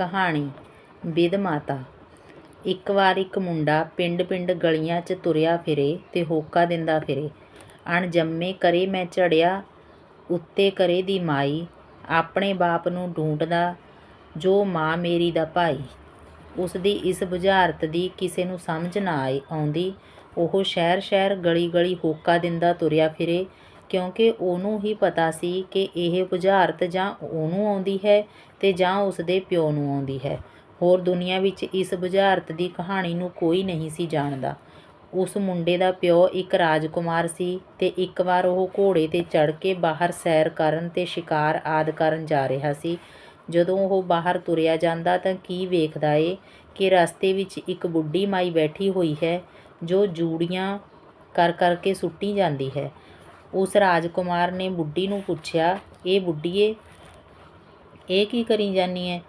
ਕਹਾਣੀ ਬਿਧ ਮਾਤਾ। ਇੱਕ ਵਾਰ ਇੱਕ ਮੁੰਡਾ ਪਿੰਡ-ਪਿੰਡ ਗਲੀਆਂ 'ਚ ਤੁਰਿਆ ਫਿਰੇ ਤੇ ਹੋਕਾ ਦਿੰਦਾ ਫਿਰੇ। ਅਣਜੰਮੇ ਕਰੇ ਮੈਂ ਚੜਿਆ, ਉੱਤੇ ਕਰੇ ਦੀ ਮਾਈ। ਆਪਣੇ ਬਾਪ ਨੂੰ ਢੂੰਡਦਾ ਜੋ ਮਾਂ ਮੇਰੀ ਦਾ ਭਾਈ। ਉਸਦੀ ਇਸ ਬੁਝਾਰਤ ਦੀ ਕਿਸੇ ਨੂੰ ਸਮਝ ਨਾ ਆਈ ਆਉਂਦੀ ਉਹ ਸ਼ਹਿਰ-ਸ਼ਹਿਰ ਗਲੀ-ਗਲੀ ਹੋਕਾ ਦਿੰਦਾ ਤੁਰਿਆ ਫਿਰੇ। ਕਿਉਂਕਿ ਉਹਨੂੰ ਹੀ ਪਤਾ ਸੀ ਕਿ ਇਹ ਬੁਝਾਰਤ ਜਾਂ ਉਹਨੂੰ ਆਉਂਦੀ ਹੈ ਅਤੇ ਜਾਂ ਉਸਦੇ ਪਿਓ ਨੂੰ ਆਉਂਦੀ ਹੈ। ਹੋਰ ਦੁਨੀਆ ਵਿੱਚ ਇਸ ਬੁਝਾਰਤ ਦੀ ਕਹਾਣੀ ਨੂੰ ਕੋਈ ਨਹੀਂ ਸੀ ਜਾਣਦਾ। ਉਸ ਮੁੰਡੇ ਦਾ ਪਿਓ ਇੱਕ ਰਾਜਕੁਮਾਰ ਸੀ ਅਤੇ ਇੱਕ ਵਾਰ ਉਹ ਘੋੜੇ ਤੇ ਚੜ੍ਹ ਕੇ ਬਾਹਰ ਸੈਰ ਕਰਨ ਅਤੇ ਸ਼ਿਕਾਰ ਆਦਿ ਕਰਨ ਜਾ ਰਿਹਾ ਸੀ। ਜਦੋਂ ਉਹ ਬਾਹਰ ਤੁਰਿਆ ਜਾਂਦਾ ਤਾਂ ਕੀ ਵੇਖਦਾ ਏ ਕਿ ਰਸਤੇ ਵਿੱਚ ਇੱਕ ਬੁੱਢੀ ਮਾਈ ਬੈਠੀ ਹੋਈ ਹੈ ਜੋ ਜੂੜੀਆਂ ਕਰ ਕਰਕੇ ਸੁੱਟੀ ਜਾਂਦੀ ਹੈ। ਉਸ ਰਾਜਕੁਮਾਰ ਨੇ ਬੁੱਢੀ ਨੂੰ ਪੁੱਛਿਆ, ਇਹ ਬੁੱਢੀਏ, ਇਹ ਕੀ ਕਰੀ ਜਾਨੀ ਹੈ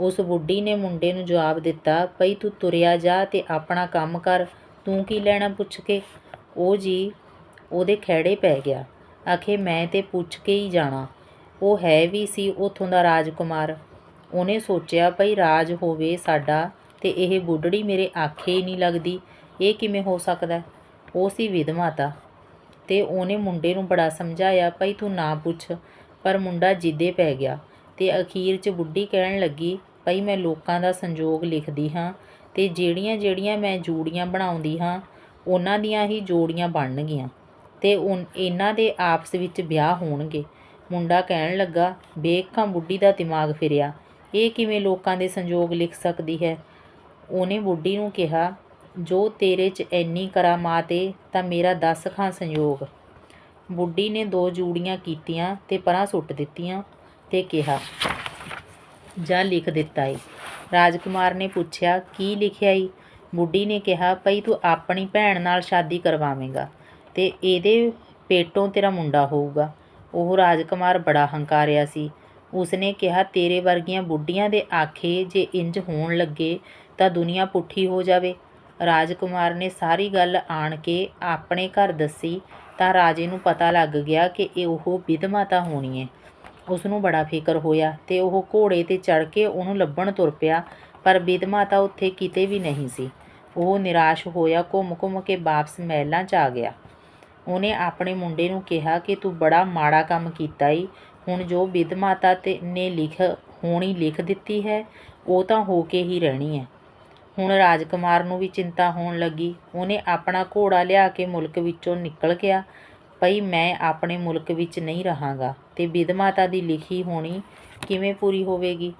ਉਸ ਬੁੱਢੀ ਨੇ ਮੁੰਡੇ ਨੂੰ ਜਵਾਬ ਦਿੱਤਾ, ਭਈ ਤੂੰ ਤੁਰਿਆ ਜਾ ਤੇ ਆਪਣਾ ਕੰਮ ਕਰ, ਤੂੰ ਕੀ ਲੈਣਾ ਪੁੱਛ ਕੇ? ਉਹ ਜੀ ਉਹਦੇ ਖਹਿੜੇ ਪੈ ਗਿਆ। ਆਖੇ, ਮੈਂ ਤੇ ਪੁੱਛ ਕੇ ਹੀ ਜਾਣਾ। ਉਹ ਹੈ ਵੀ ਸੀ ਉਥੋਂ ਦਾ ਰਾਜਕੁਮਾਰ। ਉਹਨੇ ਸੋਚਿਆ, ਭਈ ਰਾਜ ਹੋਵੇ ਸਾਡਾ ਤੇ ਇਹ ਬੁੱਢੜੀ ਮੇਰੇ ਆਖੇ ਹੀ ਨਹੀਂ ਲੱਗਦੀ। ਇਹ ਕਿਵੇਂ ਹੋ ਸਕਦਾ? ਉਹ ਸੀ ਵਿਧਮਾਤਾ ਤੇ ਉਹਨੇ ਮੁੰਡੇ ਨੂੰ ਬੜਾ ਸਮਝਾਇਆ, ਭਈ ਤੂੰ ਨਾ ਪੁੱਛ। ਪਰ ਮੁੰਡਾ ਜਿੱਦੇ ਪੈ ਗਿਆ ਤੇ ਅਖੀਰ 'ਚ ਬੁੱਢੀ ਕਹਿਣ ਲੱਗੀ, ਭਈ ਮੈਂ ਲੋਕਾਂ ਦਾ ਸੰਜੋਗ ਲਿਖਦੀ ਹਾਂ ਤੇ ਜਿਹੜੀਆਂ ਜਿਹੜੀਆਂ ਮੈਂ ਜੋੜੀਆਂ ਬਣਾਉਂਦੀ ਹਾਂ, ਉਹਨਾਂ ਦੀਆਂ ਹੀ ਜੋੜੀਆਂ ਬਣਨਗੀਆਂ ਤੇ ਉਨ, ਇਹਨਾਂ ਦੇ ਆਪਸ ਵਿੱਚ ਵਿਆਹ ਹੋਣਗੇ। ਮੁੰਡਾ ਕਹਿਣ ਲੱਗਾ, ਵੇਖਾਂ ਬੁੱਢੀ ਦਾ ਦਿਮਾਗ ਫਿਰਿਆ, ਇਹ ਕਿਵੇਂ ਲੋਕਾਂ ਦੇ ਸੰਜੋਗ ਲਿਖ ਸਕਦੀ ਹੈ? ਉਹਨੇ ਬੁੱਢੀ ਨੂੰ ਕਿਹਾ ਜੋ ਤੇਰੇ 'ਚ ਐਨੀ ਕਰਾਮਾਤ ਏ, ਤਾਂ ਮੇਰਾ ਦੱਸ ਖਾਂ ਸੰਯੋਗ। ਬੁੱਢੀ ਨੇ ਦੋ ਜੂੜੀਆਂ ਕੀਤੀਆਂ ਤੇ ਪਰਾਂ ਸੁੱਟ ਦਿੱਤੀਆਂ ਤੇ ਕਿਹਾ, ਜਾ ਲਿਖ ਦਿੱਤਾ ਏ। ਰਾਜਕੁਮਾਰ ਨੇ ਪੁੱਛਿਆ, ਕੀ ਲਿਖਿਆ ਈ? ਬੁੱਢੀ ਨੇ ਕਿਹਾ, ਭਈ ਤੂੰ ਆਪਣੀ ਭੈਣ ਨਾਲ ਸ਼ਾਦੀ ਕਰਵਾਵੇਂਗਾ ਤੇ ਇਹਦੇ ਪੇਟੋਂ ਤੇਰਾ ਮੁੰਡਾ ਹੋਊਗਾ। ਉਹ ਰਾਜਕੁਮਾਰ ਬੜਾ ਹੰਕਾਰਿਆ ਸੀ। ਉਸਨੇ ਕਿਹਾ, ਤੇਰੇ ਵਰਗੀਆਂ ਬੁੱਢੀਆਂ ਦੇ ਆਖੇ ਜੇ ਇੰਜ ਹੋਣ ਲੱਗੇ ਤਾਂ ਦੁਨੀਆ ਪੁੱਠੀ ਹੋ ਜਾਵੇ। ਰਾਜਕੁਮਾਰ ਨੇ ਸਾਰੀ ਗੱਲ ਆਣ ਕੇ ਆਪਣੇ ਘਰ ਦੱਸੀ ਤਾਂ ਰਾਜੇ ਨੂੰ ਪਤਾ ਲੱਗ ਗਿਆ ਕਿ ਇਹ ਉਹ ਵਿਧਮਾਤਾ ਹੋਣੀ ਹੈ ਉਸ ਨੂੰ ਬੜਾ ਫਿਕਰ ਹੋਇਆ ਤੇ ਉਹ ਘੋੜੇ ਤੇ ਚੜ੍ਹ ਕੇ ਉਹਨੂੰ ਲੱਭਣ ਤੁਰ ਪਿਆ, ਪਰ ਵਿਧਮਾਤਾ ਉੱਥੇ ਕਿਤੇ ਵੀ ਨਹੀਂ ਸੀ। ਉਹ ਨਿਰਾਸ਼ ਹੋਇਆ, ਘੁੰਮ-ਘੁੰਮ ਕੇ ਵਾਪਸ ਮਹਿਲਾਂ 'ਚ ਆ ਗਿਆ। ਉਹਨੇ ਆਪਣੇ ਮੁੰਡੇ ਨੂੰ ਕਿਹਾ ਕਿ ਤੂੰ ਬੜਾ ਮਾੜਾ ਕੰਮ ਕੀਤਾ ਈ। ਹੁਣ ਜੋ ਵਿਧਮਾਤਾ ਤੇ ਨੇ ਲਿਖ, ਹੋਣੀ ਲਿਖ ਦਿੱਤੀ ਹੈ, ਉਹ ਤਾਂ ਹੋ ਕੇ ਹੀ ਰਹਿਣੀ ਹੈ। ਹੁਣ ਰਾਜਕੁਮਾਰ ਨੂੰ ਵੀ ਚਿੰਤਾ ਹੋਣ ਲੱਗੀ। ਉਹਨੇ ਆਪਣਾ ਘੋੜਾ ਲਿਆ ਕੇ ਮੁਲਕ ਵਿੱਚੋਂ ਨਿਕਲ ਗਿਆ। ਭਈ ਮੈਂ ਆਪਣੇ ਮੁਲਕ ਵਿੱਚ ਨਹੀਂ ਰਹਾਂਗਾ। ਤੇ ਵਿਧਮਾਤਾ ਦੀ ਲਿਖੀ ਹੋਣੀ ਕਿਵੇਂ ਪੂਰੀ ਹੋਵੇਗੀ?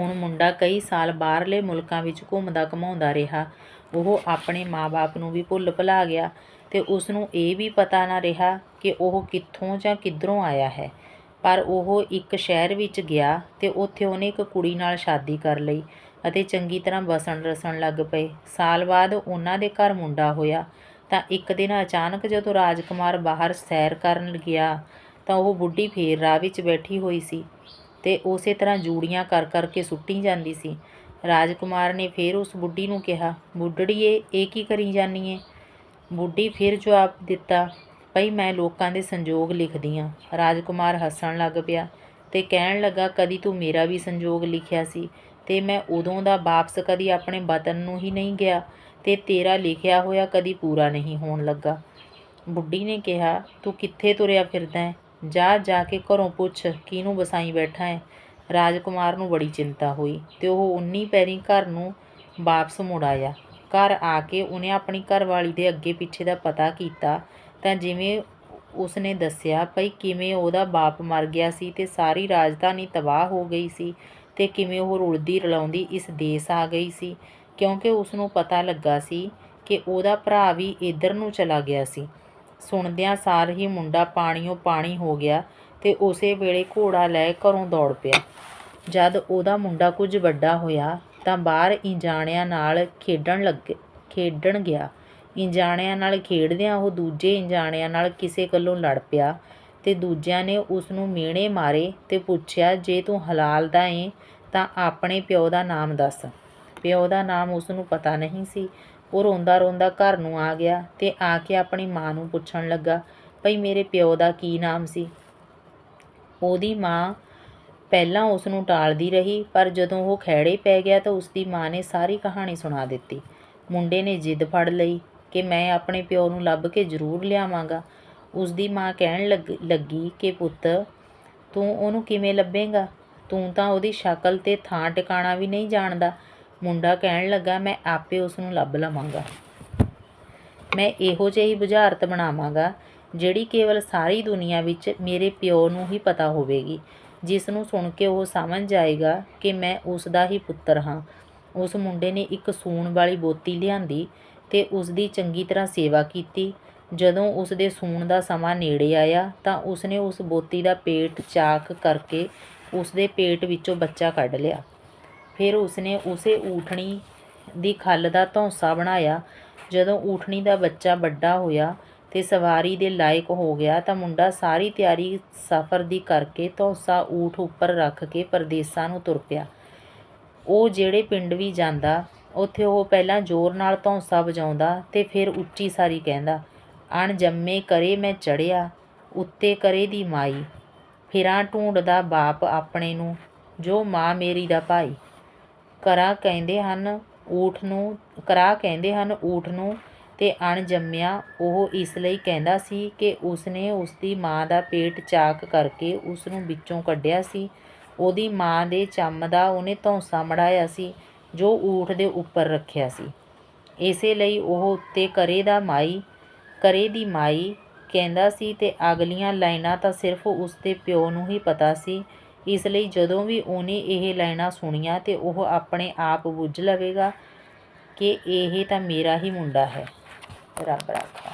ਹੁਣ ਮੁੰਡਾ ਕਈ ਸਾਲ ਬਾਹਰਲੇ ਮੁਲਕਾਂ ਵਿੱਚ ਘੁੰਮਦਾ ਘਮਾਉਂਦਾ ਰਿਹਾ। ਉਹ ਆਪਣੇ ਮਾਂ ਬਾਪ ਨੂੰ ਵੀ ਭੁੱਲ ਭੁਲਾ ਗਿਆ ਤੇ ਉਸਨੂੰ ਇਹ ਵੀ ਪਤਾ ਨਾ ਰਿਹਾ ਕਿ ਉਹ ਕਿੱਥੋਂ ਜਾਂ ਕਿੱਧਰੋਂ ਆਇਆ ਹੈ। ਪਰ ਉਹ ਇੱਕ ਸ਼ਹਿਰ ਵਿੱਚ ਗਿਆ ਅਤੇ ਉੱਥੇ ਉਹਨੇ ਇੱਕ ਕੁੜੀ ਨਾਲ ਸ਼ਾਦੀ ਕਰ ਲਈ ਅਤੇ ਚੰਗੀ ਤਰ੍ਹਾਂ ਵਸਣ ਰਸਣ ਲੱਗ ਪਏ। ਸਾਲ ਬਾਅਦ ਉਹਨਾਂ ਦੇ ਘਰ ਮੁੰਡਾ ਹੋਇਆ ਤਾਂ ਇੱਕ ਦਿਨ ਅਚਾਨਕ ਜਦੋਂ ਰਾਜਕੁਮਾਰ ਬਾਹਰ ਸੈਰ ਕਰਨ ਗਿਆ ਤਾਂ ਉਹ ਬੁੱਢੀ ਫੇਰ ਰਾਹ ਵਿੱਚ ਬੈਠੀ ਹੋਈ ਸੀ ਤੇ ਉਸੇ ਤਰ੍ਹਾਂ ਜੂੜੀਆਂ ਕਰ ਕਰਕੇ ਸੁੱਟੀ ਜਾਂਦੀ ਸੀ। ਰਾਜਕੁਮਾਰ ਨੇ ਫੇਰ ਉਸ ਬੁੱਢੀ ਨੂੰ ਕਿਹਾ, ਬੁੱਢੜੀਏ, ਇਹ ਕੀ ਕਰੀ ਜਾਨੀ ਏ? ਬੁੱਢੀ ਫਿਰ ਜਵਾਬ ਦਿੱਤਾ ਭਈ ਮੈਂ ਲੋਕਾਂ ਦੇ ਸੰਜੋਗ ਲਿਖਦੀ ਹਾਂ ਰਾਜਕੁਮਾਰ ਹੱਸਣ ਲੱਗ ਪਿਆ ਤੇ ਕਹਿਣ ਲੱਗਾ, ਕਦੀ ਤੂੰ ਮੇਰਾ ਵੀ ਸੰਜੋਗ ਲਿਖਿਆ ਸੀ? ਤੇ ਮੈਂ ਉਦੋਂ ਦਾ ਵਾਪਸ ਕਦੀ ਆਪਣੇ ਵਤਨ ਨੂੰ ਹੀ ਨਹੀਂ ਗਿਆ ਤੇ ਤੇਰਾ ਲਿਖਿਆ ਹੋਇਆ ਕਦੀ ਪੂਰਾ ਨਹੀਂ ਹੋਣ ਲੱਗਾ। ਬੁੱਢੀ ਨੇ ਕਿਹਾ, ਤੂੰ ਕਿੱਥੇ ਤੁਰਿਆ ਫਿਰਦਾ ਹੈ? ਜਾ ਜਾ ਕੇ ਘਰੋਂ ਪੁੱਛ, ਕਿਹਨੂੰ ਵਸਾਈ ਬੈਠਾ ਹੈ? ਰਾਜਕੁਮਾਰ ਨੂੰ ਬੜੀ ਚਿੰਤਾ ਹੋਈ ਤੇ ਉਹ ਉਨੀ ਪੈਰੀ ਘਰ ਨੂੰ ਵਾਪਸ ਮੁੜ ਆਇਆ। ਘਰ ਆ ਕੇ ਉਹਨੇ ਆਪਣੀ ਘਰਵਾਲੀ ਦੇ ਅੱਗੇ ਪਿੱਛੇ ਦਾ ਪਤਾ ਕੀਤਾ ਤਾਂ ਜਿਵੇਂ ਉਸਨੇ ਦੱਸਿਆ ਭਈ ਕਿਵੇਂ ਉਹਦਾ ਬਾਪ ਮਰ ਗਿਆ ਸੀ ਤੇ ਸਾਰੀ ਰਾਜਧਾਨੀ ਤਬਾਹ ਹੋ ਗਈ ਸੀ ਤੇ ਕਿਵੇਂ ਉਹ ਰੁਲਦੀ ਰਲਾਉਂਦੀ ਇਸ ਦੇਸ਼ ਆ ਗਈ ਸੀ। ਕਿਉਂਕਿ ਉਸ ਨੂੰ ਪਤਾ ਲੱਗਾ ਸੀ ਕਿ ਉਹਦਾ ਭਰਾ ਵੀ ਇੱਧਰ ਨੂੰ ਚਲਾ ਗਿਆ ਸੀ। ਸੁਣਦਿਆਂ ਸਾਰ ਹੀ ਮੁੰਡਾ ਪਾਣੀਓ ਪਾਣੀ ਹੋ ਗਿਆ ਤੇ ਉਸੇ ਵੇਲੇ ਘੋੜਾ ਲੈ ਘਰੋਂ ਦੌੜ ਪਿਆ। ਜਦ ਉਹਦਾ ਮੁੰਡਾ ਕੁਝ ਵੱਡਾ ਹੋਇਆ ਤਾਂ ਬਾਹਰ ਇੰਜਾਣਿਆਂ ਨਾਲ ਖੇਡਣ ਲੱਗ ਖੇਡਣ ਗਿਆ। ਇੰਜਾਣਿਆਂ ਨਾਲ ਖੇਡਦਿਆਂ ਉਹ ਦੂਜੇ ਇੰਜਾਣਿਆਂ ਨਾਲ ਕਿਸੇ ਗੱਲੋਂ ਲੜ ਪਿਆ ਅਤੇ ਦੂਜਿਆਂ ਨੇ ਉਸ ਨੂੰ ਮਿਹਣੇ ਮਾਰੇ ਅਤੇ ਪੁੱਛਿਆ, ਜੇ ਤੂੰ ਹਲਾਲ ਦਾ ਏ ਤਾਂ ਆਪਣੇ ਪਿਓ ਦਾ ਨਾਮ ਦੱਸ। ਪਿਓ ਦਾ ਨਾਮ ਉਸ ਨੂੰ ਪਤਾ ਨਹੀਂ ਸੀ। ਉਹ ਰੋਂਦਾ ਰੋਂਦਾ ਘਰ ਨੂੰ ਆ ਗਿਆ ਅਤੇ ਆ ਕੇ ਆਪਣੀ ਮਾਂ ਨੂੰ ਪੁੱਛਣ ਲੱਗਾ, ਭਈ ਮੇਰੇ ਪਿਓ ਦਾ ਕੀ ਨਾਮ ਸੀ? ਉਹਦੀ ਮਾਂ ਪਹਿਲਾਂ ਉਸ ਨੂੰ ਟਾਲਦੀ ਰਹੀ, ਪਰ ਜਦੋਂ ਉਹ ਖਹਿੜੇ ਪੈ ਗਿਆ ਤਾਂ ਉਸ ਦੀ ਮਾਂ ਨੇ ਸਾਰੀ ਕਹਾਣੀ ਸੁਣਾ ਦਿੱਤੀ। ਮੁੰਡੇ ਨੇ ਜਿੱਦ ਫੜ ਲਈ। ਕਿ ਮੈਂ ਆਪਣੇ ਪਿਓ ਨੂੰ ਲੱਭ ਕੇ ਜ਼ਰੂਰ ਲਿਆਵਾਂਗਾ। ਉਸ ਦੀ ਮਾਂ ਕਹਿਣ ਲੱਗ, ਲੱਗੀ ਕਿ ਪੁੱਤ, ਤੂੰ ਉਹਨੂੰ ਕਿਵੇਂ ਲੱਭੇਂਗਾ? ਤੂੰ ਤਾਂ ਉਹਦੀ ਸ਼ਕਲ ਤੇ ਥਾਂ ਟਿਕਾਣਾ ਵੀ ਨਹੀਂ ਜਾਣਦਾ। ਮੁੰਡਾ ਕਹਿਣ ਲੱਗਾ, ਮੈਂ ਆਪੇ ਉਸ ਨੂੰ ਲੱਭ ਲਵਾਂਗਾ। ਮੈਂ ਇਹੋ ਜਿਹੀ ਬੁਝਾਰਤ ਬਣਾਵਾਂਗਾ, ਜਿਹੜੀ ਕੇਵਲ ਸਾਰੀ ਦੁਨੀਆ ਵਿੱਚ ਮੇਰੇ ਪਿਓ ਨੂੰ ਹੀ ਪਤਾ ਹੋਵੇਗੀ। ਜਿਸ ਨੂੰ ਸੁਣ ਕੇ ਉਹ ਸਮਝ ਜਾਏਗਾ ਕਿ ਮੈਂ ਉਸ ਦਾ ਹੀ ਪੁੱਤਰ ਹਾਂ। ਉਸ ਮੁੰਡੇ ਨੇ ਇੱਕ ਸੂਣ ਵਾਲੀ ਬੋਤੀ ਲਿਆਂਦੀ ਤੇ ਉਸ ਦੀ ਚੰਗੀ ਤਰ੍ਹਾਂ ਸੇਵਾ ਕੀਤੀ। ਜਦੋਂ ਉਸ ਦੇ ਸੂਣ ਦਾ ਸਮਾਂ ਨੇੜੇ ਆਇਆ ਤਾਂ ਉਸਨੇ ਉਸ ਬੋਤੀ ਦਾ ਪੇਟ ਚਾਕ ਕਰਕੇ ਉਸ ਦੇ ਪੇਟ ਵਿੱਚੋਂ ਬੱਚਾ ਕੱਢ ਲਿਆ। ਫਿਰ ਉਸਨੇ ਉਸੇ ਊਠਣੀ ਦੀ ਖੱਲ ਦਾ ਧੌਂਸਾ ਬਣਾਇਆ। ਜਦੋਂ ਊਠਣੀ ਦਾ ਬੱਚਾ ਵੱਡਾ ਹੋਇਆ ਤੇ ਸਵਾਰੀ ਦੇ ਲਾਇਕ ਹੋ ਗਿਆ ਤਾਂ ਮੁੰਡਾ ਸਾਰੀ ਤਿਆਰੀ ਸਫ਼ਰ ਦੀ ਕਰਕੇ ਧੌਂਸਾ ਊਠ ਉੱਪਰ ਰੱਖ ਕੇ ਪਰਦੇਸਾਂ ਨੂੰ ਤੁਰ ਪਿਆ। ਉਹ ਜਿਹੜੇ ਪਿੰਡ ਵੀ ਜਾਂਦਾ ਉੱਥੇ ਉਹ ਪਹਿਲਾਂ ਜ਼ੋਰ ਨਾਲ ਧੌਂਸਾ ਵਜਾਉਂਦਾ ਤੇ ਫਿਰ ਉੱਚੀ ਸਾਰੀ ਕਹਿੰਦਾ, ਅਣ ਜੰਮੇ ਕਰੇ ਮੈਂ ਚੜਿਆ, ਉੱਤੇ ਕਰੇ ਦੀ ਮਾਈ, ਫਿਰਾਂ ਢੂੰਡਦਾ ਬਾਪ ਆਪਣੇ ਨੂੰ, ਜੋ ਮਾਂ ਮੇਰੀ ਦਾ ਭਾਈ। ਕਰਾ ਕਹਿੰਦੇ ਹਨ ਊਠ ਨੂੰ, ਕਰਾ ਕਹਿੰਦੇ ਹਨ ਊਠ ਨੂੰ ਤੇ ਅਣ ਜੰਮਿਆ, ਉਹ ਇਸ ਲਈ ਕਹਿੰਦਾ ਸੀ ਕਿ ਉਸਨੇ ਉਸਦੀ ਮਾਂ ਦਾ ਪੇਟ ਚਾਕ ਕਰਕੇ ਉਸ ਨੂੰ ਵਿੱਚੋਂ ਕੱਢਿਆ ਸੀ, ਉਹਦੀ ਮਾਂ ਦੇ ਚੰਮ ਦਾ ਉਹਨੇ ਧੌਂਸਾ ਮੜਾਇਆ ਸੀ ਜੋ ਊਠ ਦੇ ਉੱਪਰ ਰੱਖਿਆ ਸੀ। ਇਸੇ ਲਈ ਉਹ ਉੱਤੇ ਕਰੇ ਦਾ ਮਾਈ, ਕਰੇ ਦੀ ਮਾਈ ਕਹਿੰਦਾ ਸੀ ਤੇ ਅਗਲੀਆਂ ਲਾਈਨਾਂ ਤਾਂ ਸਿਰਫ ਉਸ ਦੇ ਪਿਓ ਨੂੰ ਹੀ ਪਤਾ ਸੀ। ਇਸ ਲਈ ਜਦੋਂ ਵੀ ਉਹਨੇ ਇਹ ਲਾਈਨਾਂ ਸੁਣੀਆਂ ਤੇ ਉਹ ਆਪਣੇ ਆਪ ਬੁੱਝ ਲਵੇਗਾ ਕਿ ਇਹ ਤਾਂ ਮੇਰਾ ਹੀ ਮੁੰਡਾ ਹੈ। ਰੱਬ ਰੱਖਾ।